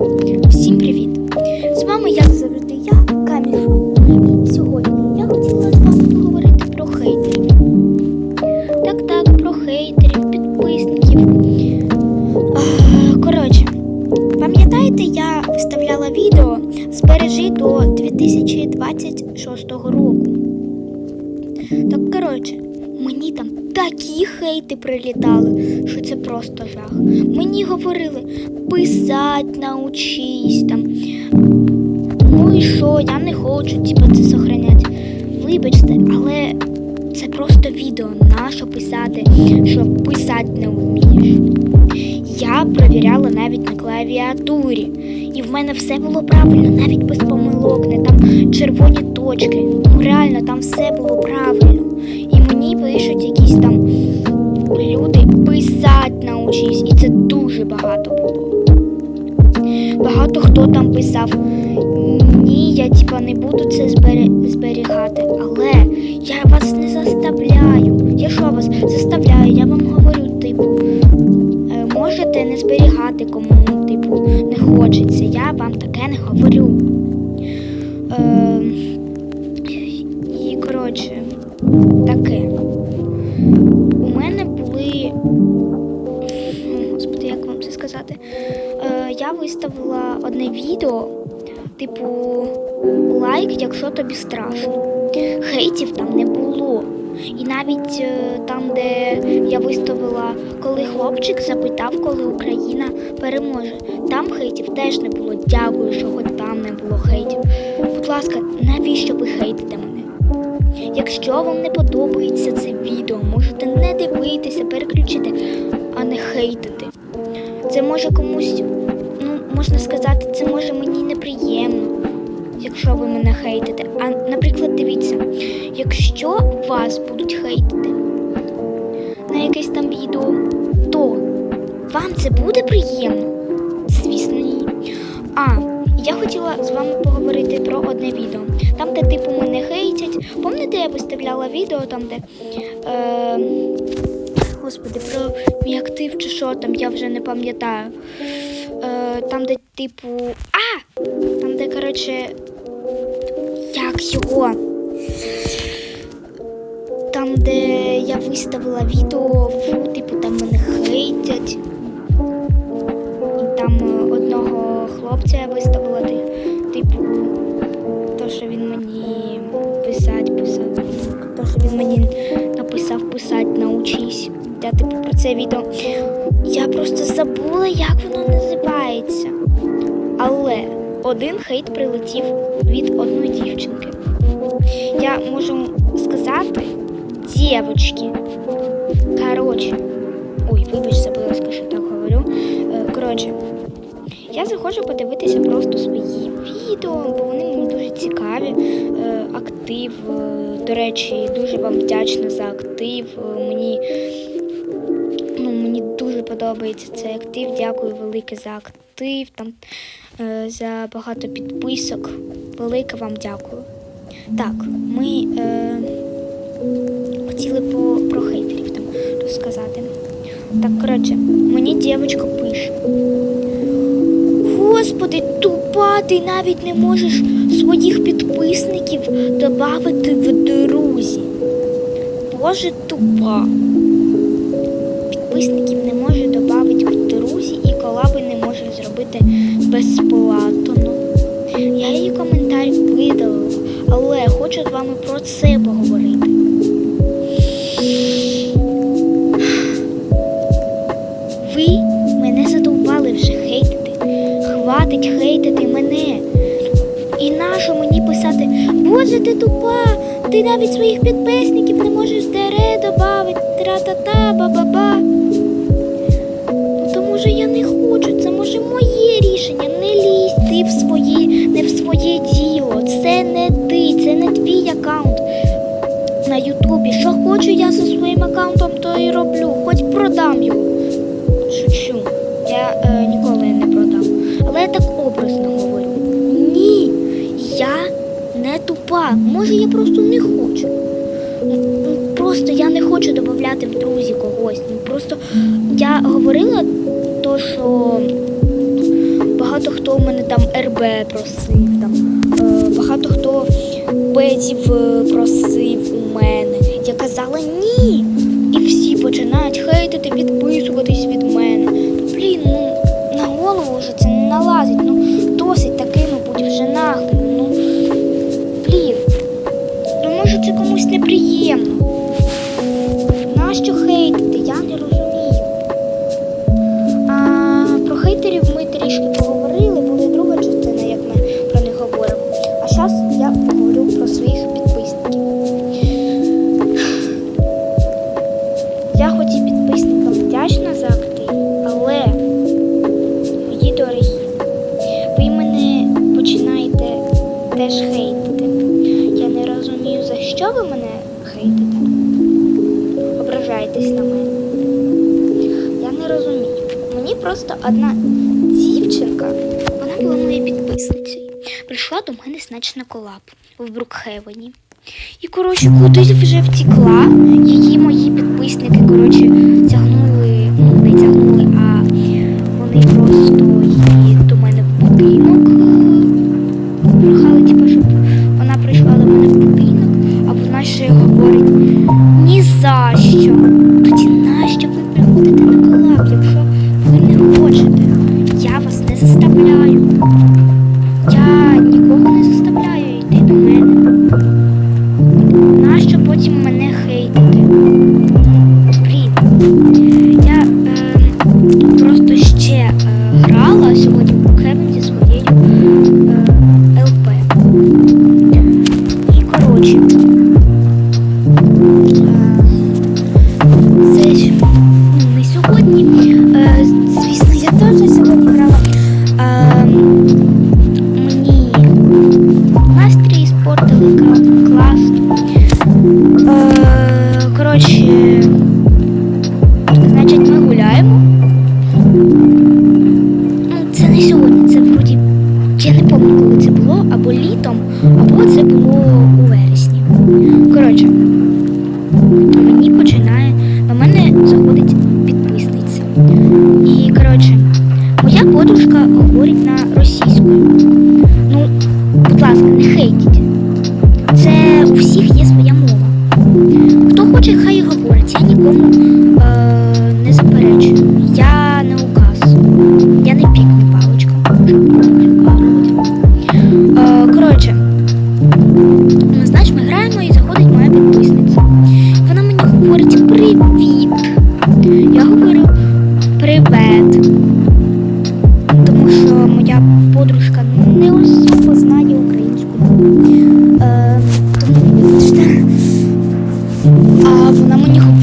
Всім привіт! З вами як завжди я, Камішо. І сьогодні я хотіла з вами поговорити про хейтерів. Так, так, про хейтерів, підписників. Коротше, пам'ятаєте, я виставляла відео збережи до 2026 року. Так, коротше, мені там такі хейти прилітали, що це просто жах. Мені говорили, писать научись там. Ну і що, я не хочу типа, це сохраняти. Вибачте, але це просто відео, нащо писати, що писати не вмієш. Я провіряла навіть на клавіатурі, і в мене все було правильно, навіть без помилок, не там червоні точки. Ну реально, там все було правильно. Пишуть якісь там люди писать научись, і це дуже багато було. Багато хто там писав, ні, я типа не буду це зберігати, але я вас не заставляю. Я що вас заставляю? Я вам говорю, типу, е, можете не зберігати, кому типу не хочеться. Я вам таке не говорю. Е, і коротше, таке. Виставила одне відео, типу, лайк, якщо тобі страшно. Хейтів там не було. І навіть е, там, де я виставила, коли хлопчик запитав, коли Україна переможе. Там хейтів теж не було. Дякую, що хоч там не було хейтів. Будь ласка, навіщо ви хейтите мене? Якщо вам не подобається це відео, можете не дивитися, переключити, а не хейтити. Це може комусь, можна сказати, це може мені неприємно, якщо ви мене хейтите. А, наприклад, дивіться, якщо вас будуть хейтити на якесь там відео, то вам це буде приємно? Звісно, ні. А, я хотіла з вами поговорити про одне відео. Там, де типу мене хейтять. Пам'ятаєте, я виставляла відео там, де. Е, господи, про мій актив чи що там, я вже не пам'ятаю. Е, там, де, типу. А! Там, де, коротше. Як його? Там, де я виставила відео, фу, типу, там мене хейтять. І там е, одного хлопця я виставила, типу, то, що він мені писать, писав, то, що він мені написав писать, научись. Я типу про це відео. Я просто забула, як воно називається. Але один хейт прилетів від одної дівчинки. Я можу сказати, дівчатки. Коротше, ой, вибач, забула, що так говорю. Е, Коротше, я заходжу подивитися просто свої відео, бо вони мені дуже цікаві. Е, Актив, е, до речі, дуже вам вдячна за актив. Мені, ну, мені дуже подобається цей актив. Дякую велике за актив, там, е, за багато підписок. Велике вам дякую. Так, ми е, хотіли по, про хейтерів там розказати. Так, коротше, мені дівчинка пише. Господи, тупа, ти навіть не можеш своїх підписників додати в друзі. Боже, тупа. Підписників не може може безплатно. Я її коментар видалила, але хочу з вами про це поговорити. Ви мене задовбали вже хейтити. Хватить хейтити мене. І нащо мені писати, Боже, ти тупа, ти навіть своїх підписників не можеш дере додати, тра-та-та, на Що хочу я зі своїм аккаунтом, то і роблю. Хоч продам його. Шучу. Я е, ніколи не продам. Але я так образно говорю. Ні, я не тупа. Може, я просто не хочу. Ну, Просто я не хочу додати в друзі когось. Ну, Просто я говорила то, що багато хто в мене там РБ просив, там, е, багато хто петів е, просив мене. Я казала ні. І всі починають хейтити, відписуватись теж хейтити. Я не розумію, за що ви мене хейтите. Ображаєтесь на мене. Я не розумію. Мені просто одна дівчинка, вона була моєю підписницею. Прийшла до мене значить на колаб в Брукхевені. І, коротше, кудись вже втекла. Її мої підписники, коротше, тягнули, ні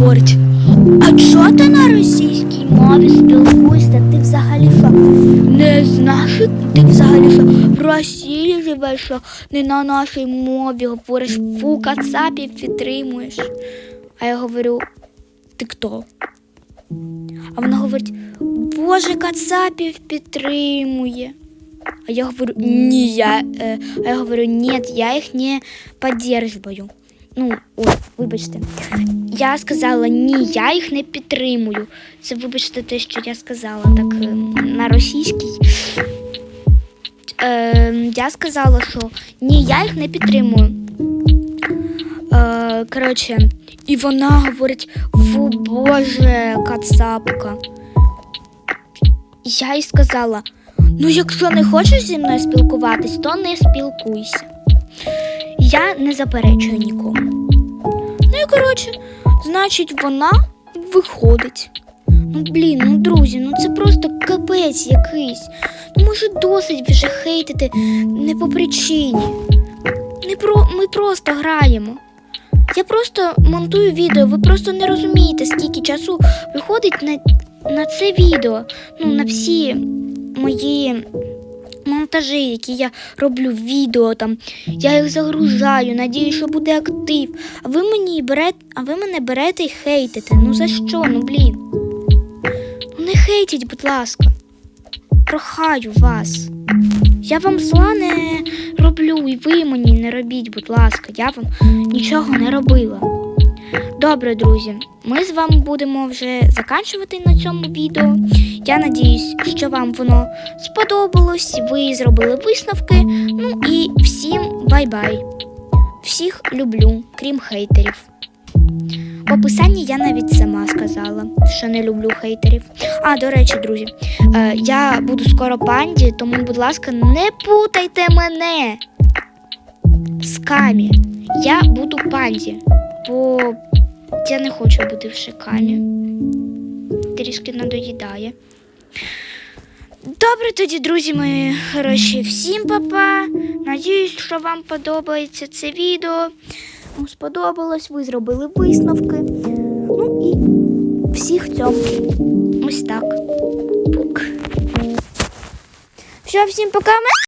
говорить, а чого ти на російській мові спілкуєшся? Ти взагалі що? Не знаєш, ти взагалі що в Росії живеш, що не на нашій мові говориш, фу, кацапів підтримуєш. А я говорю, ти хто? А вона говорить, Боже, кацапів підтримує. А я говорю, ні, я, е, а я говорю, нет, я їх не поддерживаю. Ну, ой, вибачте. Я сказала ні, я їх не підтримую. Це вибачте те, що я сказала так е, на російській. Е, я сказала, що ні, я їх не підтримую. Е, коротше, і вона говорить: фу, боже, кацапка. Я їй сказала: ну, якщо не хочеш зі мною спілкуватись, то не спілкуйся. Я не заперечую нікому. Ну і коротше, значить, вона виходить. Ну, блін, ну друзі, ну це просто капець якийсь. Ну, може, досить вже хейтити не по причині. Не про... Ми просто граємо. Я просто монтую відео, ви просто не розумієте, скільки часу виходить на, на це відео, ну, на всі мої монтажі, які я роблю відео там. Я їх загружаю, надію, що буде актив. А ви мені берете, а ви мене берете і хейтите. Ну за що? Ну блін. Ну не хейтіть, будь ласка. Прохаю вас. Я вам зла не роблю, і ви мені не робіть, будь ласка, я вам нічого не робила. Добре, друзі, ми з вами будемо вже закінчувати на цьому відео. Я надіюсь, що вам воно сподобалось. Ви зробили висновки. Ну і всім бай-бай. Всіх люблю, крім хейтерів. В описанні я навіть сама сказала, що не люблю хейтерів. А, до речі, друзі, е, я буду скоро панді, тому, будь ласка, не путайте мене з камі. Я буду панді, бо я не хочу бути в шикамі. Трішки надоїдає. Добре тоді, друзі мої хороші, всім па-па. Надіюсь, що вам подобається це відео. Вам сподобалось, ви зробили висновки. Ну і всіх цьому. Ось так. Пук. Все, всім пока.